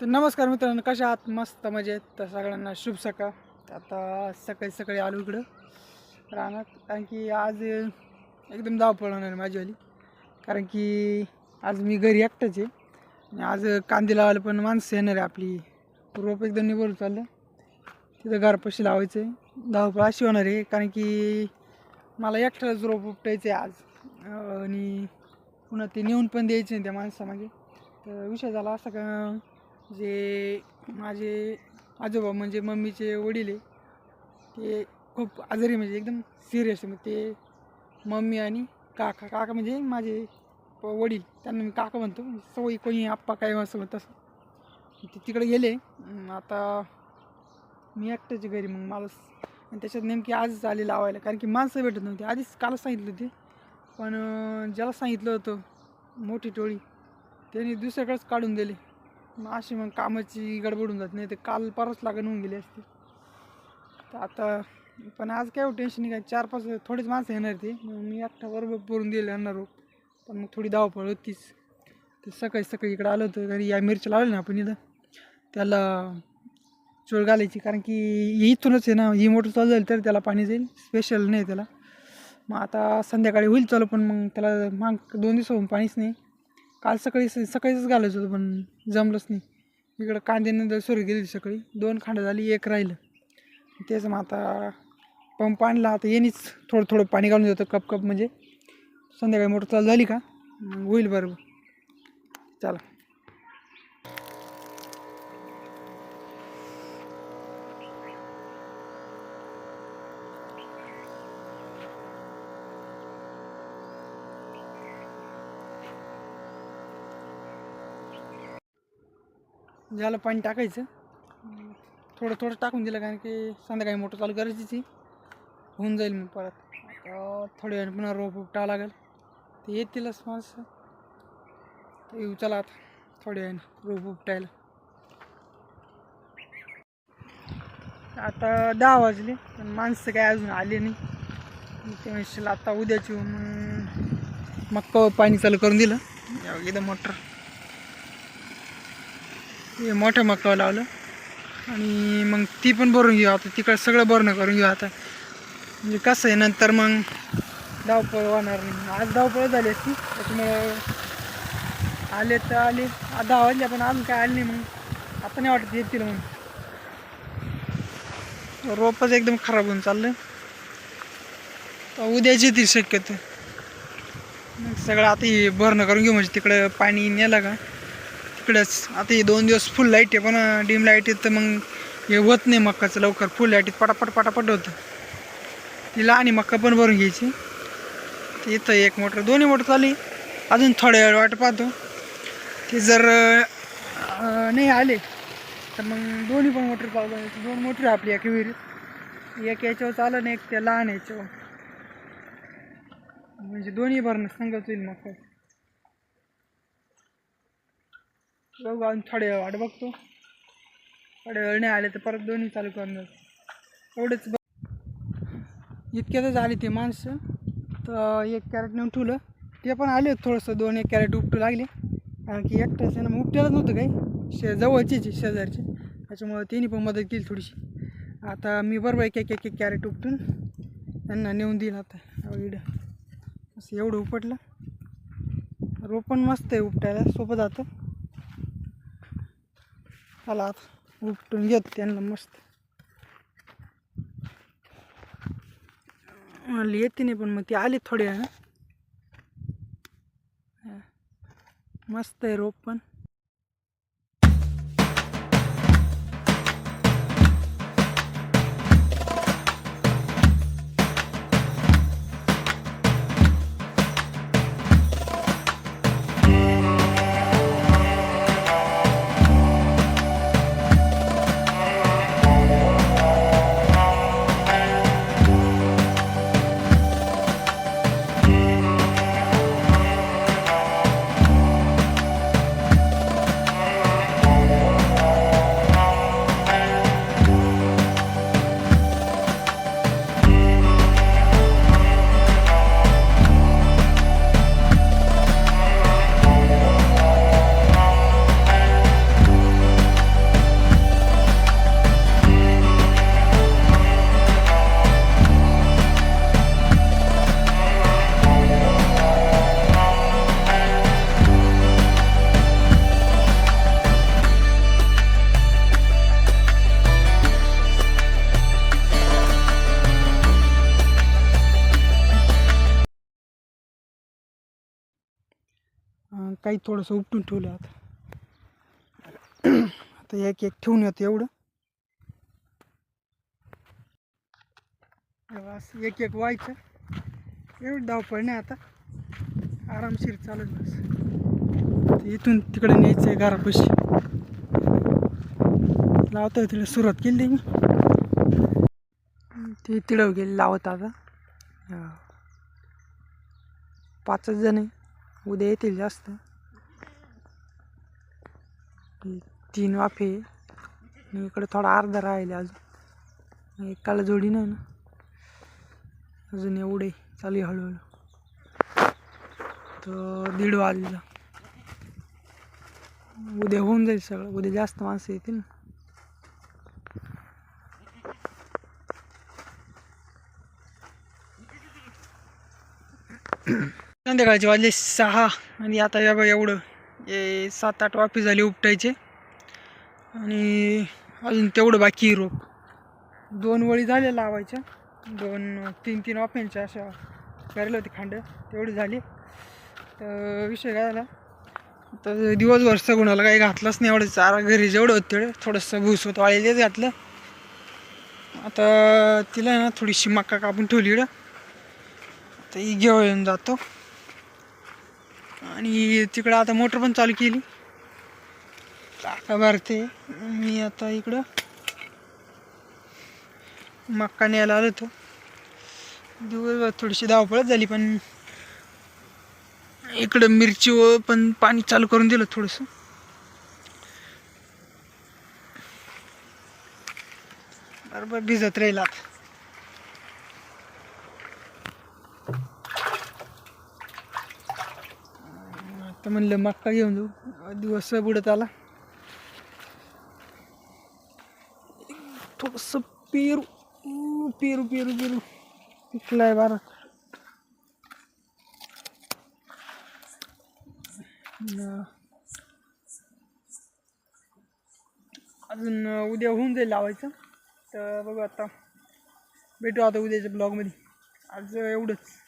तर नमस्कार मित्रांनो कशा आहात? मस्त मजेत. तर सगळ्यांना शुभ सकाळ. आता सकाळी सकाळी आलो इकडं रानात. कारण की आज एकदम धावपळ होणार आहे माझीवाली कारण की आज मी घरी एकटाच आहे. आणि आज कांदे लावायला पण माणसं येणार आहे आपली. रोप एकदम निभरून चाललं. तिथं घरपाशी लावायचं आहे. धावपळ अशी होणार आहे. कारण की मला एकट्यालाच रोप उपटायचं आहे आज. आणि पुन्हा ते नेऊन पण द्यायचे त्या माणसामागे. तर विषय झाला असा का जे माझे आजोबा म्हणजे मम्मीचे वडील आहे ते खूप आजारी म्हणजे एकदम सिरियस मग ते मम्मी आणि काका काका म्हणजे माझे प- वडील त्यांना मी काका म्हणतो. सवयी कोणी आप्पा काय असं म्हणत असं. ते तिकडे गेले. आता मी एकट्याच्या घरी मग मला आणि त्याच्यात नेमकी आजच आले लावायला. कारण की माणसं भेटत नव्हती. आधीच कालच सांगितलं होते. पण ज्याला सांगितलं होतं मोठी टोळी त्यांनी दुसऱ्याकडेच काढून दिले. मग अशी मग कामाची गडबडून जात नाही ते काल परच लागण होऊन गेली असती. तर आता पण आज काय हो टेन्शन नाही काय चार पाच थोडीच माणसं येणार ते. मग मी एकटा बरोबर पुरून दिले येणार हो. पण मग थोडी धावपळ होतीच. ते सकाळी सकाळी इकडं आलं होतं घरी या मिरच्या लावल्या ना आपण इथं. त्याला चोळ घालायची कारण की ही इथूनच आहे ना ही मोटर चालू झाली तर त्याला पाणी जाईल. स्पेशल नाही त्याला. मग आता संध्याकाळी होईल चालू पण मग त्याला माग दोन दिवस होऊन पाणीच नाही. काल सकाळी स- सकाळीच घालायचं होतं पण जमलंच नाही. इकडं कांद्यानंतर सुरू गेली सकाळी. दोन खांडं झाली एक राहिलं. तेच मग आता पंप आणला आता येणीच. थोडं थोडं पाणी घालून देतं कप कप म्हणजे. संध्याकाळी मोटर चालू झाली का? होईल बरोबर. चला. झालं पाणी टाकायचं. थोडं थोडं टाकून दिलं कारण की संध्याकाळी मोटर चालू गरजेची होऊन जाईल मग परत. थोड्या वेळाने पुन्हा रोप उपटावं लागेल. ते येतीलच माणसं. ते येऊ चला आता. थोड्या वेळाने रोप उपटायला आता दहा वाजले पण माणसं काय अजून आली नाही. ते म्हणशील आता उद्याची मग मक्का पाणी चालू करून दिलं. या एकदम मोटर. हे मोठ्या मक्का लावलं. आणि मग ती पण भरून घेऊ. आता तिकडं सगळं भरणं करून घेऊ आता. म्हणजे कसं आहे नंतर मग धावपळ होणार नाही. आज धावपळ झाली असती. त्याच्यामुळं आले तर आले. आ- दहा वाजले पण अजून काय आले नाही मग. आता नाही वाटत येतील मग रोपच एकदम खराब होऊन चाललं उद्याच येतील शक्यतो. मग सगळं आता हे भरणं करून घेऊ. म्हणजे तिकडं पाणी नेलं का? इकडंच आता हे दोन दिवस फुल लाइट आहे. पण डीम लाइट तर मग हे होत नाही मक्काचं लवकर. फुल लाईटीत पटापट पटापट होतं. तिला आणि मक्का पण भरून घ्यायची. ते इथं एक मोटर दोन्ही मोटर चालली अजून थोड्या वेळ वाट पाहतो. ते जर नाही आले तर मग दोन्ही पण मोटर पाहू दोन मोटर आपली एका विहिरीत. एक याच्यावर चाललं नाही एक त्या लहान याच्यावर. म्हणजे दोन्ही भरणं सांगत होईल मग बघू अजून थोड्या वेळ वाट बघतो. थोड्या वेळ नाही आले तर परत दोन्ही चालू करणार. एवढंच बघ. इतक्यातच आली ते माणसं. तर एक कॅरेट नेऊन ठेवलं. ते पण आले थोडंसं दोन एक कॅरेट उपटू लागले. कारण की एकट्याच आहे ना मग उपट्यालाच नव्हतं काही. शे जवळचे शेजारचे. त्याच्यामुळं त्यांनी पण मदत केली थोडीशी. आता मी बरोबर एक एक एक एक कॅरेट उपटून त्यांना नेऊन देईल आता. इकडं असं एवढं उपटलं. रोपण पण मस्त आहे उपटायला सोपं जातं. चला आता उपटून घेत त्यांना मस्त. मला येते नाही पण मग ती आली थोड्या मस्त आहे रोप पण. काही थोडंसं उपटून ठेवलं आता. आता एक एक ठेवून येतं एवढं. असं एक एक व्हायचं. एवढं धावपळ नाही आता. आरामशीर चालत बस. इथून तिकडे न्यायचं आहे घरापाशी. लावतोय तिला सुरुवात केली मी. ते तिळव गेली लावत आता. हा. पाचच जण आहे. उद्या येतील जास्त. तीन वाफे. आणि इकडे थोडा अर्धा राहिले अजून. एकाला जोडी नाही ना. अजून एवढे चालू आहे हळूहळू. तर दीड वाजला. उद्या होऊन जाईल सगळं. उद्या जास्त माणसं येतील ना. संध्याकाळचे वाजले सहा. आणि आता या एवढं. हे सात आठ वाफे झाले उपटायचे. आणि अजून तेवढं बाकी रोप दोन वळी झाल्या लावायच्या. दोन तीन तीन वाफ्यांच्या अशा करायला होती खांड. तेवढी झाली. तर विषय काय झाला? तर दिवसभर सगुणाला काही घातलंच नाही एवढं. चारा घरी जेवढं होतं तेवढं. थोडंसं भूस होतं वाळलेच घातलं. आता तिला आहे ना थोडीशी मका कापून ठेवली इकडं. आता ही घेऊन जातो. आणि तिकडं आता मोटर पण चालू केली. टाका भरते मी आता इकडं मक्का न्यायला आलो होतो. दिवसभर थोडीशी धावपळच झाली पण इकडं मिरची व पण पाणी चालू करून दिलं थोडंसं. बरोबर भिजत राहील आता. तर म्हणलं मक्का घेऊन जाऊ. दिवस बुडत आला. थोडस पेरू पेरू पेरू पेरू. पिकलाय बारा. अजून उद्या होऊन जाईल लावायचं. तर बघू आता. भेटू आता उद्याच्या ब्लॉगमध्ये आज एवढंच.